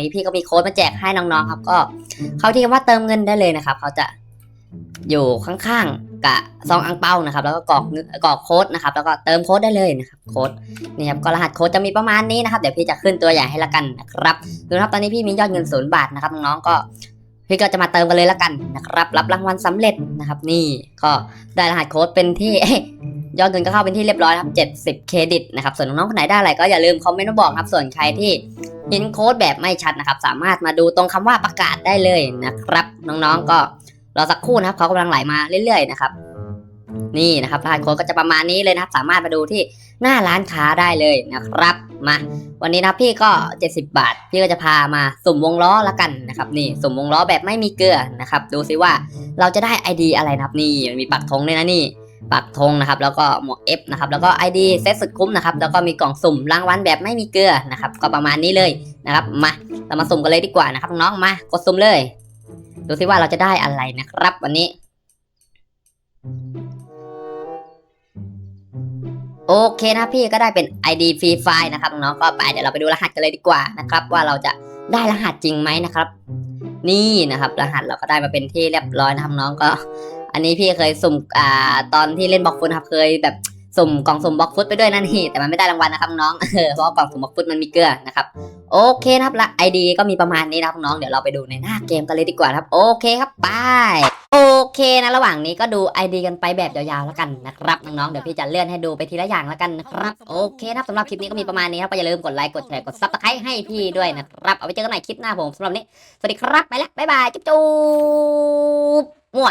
นี้พี่ก็มีโค้ดมาแจกให้น้องๆครับ ก็เข้าที่คำว่าเติมเงินได้เลยนะครับเขาจะอยู่ข้างๆกับซองอังเปานะครับ แล้วก็กรอกกรอกโค้ดนะครับ แล้วก็เติมโค้ดได้เลยนะครับโค้ดนี่ครับก็รหัสโค้ดจะมีประมาณนี้นะครับเดี๋ยวพี่จะขึ้นตัวอย่างให้ละกันนะครับดูนะครับตอนนี้พี่มียอดเงินศูนย์บาทนะครับน้องๆก็พี่ก็จะมาเติมกันเลยละกันนะครับ รับรางวัลสำเร็จนะครับ นี่ก็ได้รหัสโค้ดเป็นที่ ยอดเงินก็เข้าเป็นที่เรียบร้อยครับ70 เครดิตนะครับ ส่วนน้องๆคนไหนได้อะไรก็อย่าลืมคอมเมนต์มาบอกครับ ส่วนใครที่เห็นโค้ดแบบไม่ชัดนะครับ สามารถมาดูตรงคำว่าประกาศได้เลยนะครับ น้องๆก็รอสักครู่นะครับเขากำลังไหลมาเรื่อยๆนะครับนี่นะครับรหัสโค้ดก็จะประมาณนี้เลยนะครับสามารถมาดูที่หน้าร้านค้าได้เลยนะครับมาวันนี้นะพี่ก็ 70 บาท พี่ก็จะพามาสุ่มวงล้อละกันนะครับนี่สุ่มวงล้อแบบไม่มีเกลือนะครับดูซิว่าเราจะได้ไอ ID อะไรนะครับนี่มันมีปักธงด้วยนะนี่ ปักธงนะครับ แล้วก็หมวก F นะครับ แล้วก็ ID เซตสุดคุ้มนะครับ แล้วก็มีกล่องสุ่มรางวัลแบบไม่มีเกลือนะครับ ก็ประมาณนี้เลยนะครับ มาเรามาสุ่มกันเลยดีกว่านะครับน้องมากดสุ่มเลย ดูซิว่าเราจะได้อะไรนะครับ วันนี้ โอเคนะพี่ก็ได้เป็น ID ฟรีไฟล์นะครับน้องก็ไปเดี๋ยวเราไปดูรหัสกันเลยดีกว่านะครับ ว่าเราจะได้รหัสจริงไหมนะครับ นี่นะครับ รหัสเราก็ได้มาเป็นที่เรียบร้อยนะครับน้องก็ อันนี้พี่เคยสุ่มอ่าตอนที่เล่นบล็อกฟุตครับเคยแบบสุ่มกล่องสุ่มบล็อกฟุตไปด้วยนั่นนี่แต่มันไม่ได้รางวัลนะครับน้องเพราะกล่องสุ่มบล็อกฟุตมันมีเกลือนะครับโอเคนะครับละ ID ก็มีประมาณนี้นะครับน้องเดี๋ยวเราไปดูในหน้าเกมกันเลยดีกว่าครับ โอเคครับไปโอเคนะระหว่างนี้ก็ดู ID กันไปแบบยาวๆแล้วกันนะครับน้องๆเดี๋ยวพี่จะเลื่อนให้ดูไปทีละอย่างแล้วกันนะครับโอเคนะครับสำหรับคลิปนี้ก็มีประมาณนี้ครับก็อย่าลืมกดไลค์กดแชร์กดซับสไครต์ให้พี่ด้วยนะครับเอาไว้เจอกันใหม่คลิปหน้าผมสำหรับนนี้สวัสดีครับไปแล้วบ๊ายบายจุ๊บจุ๊บมั่ว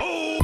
Oh!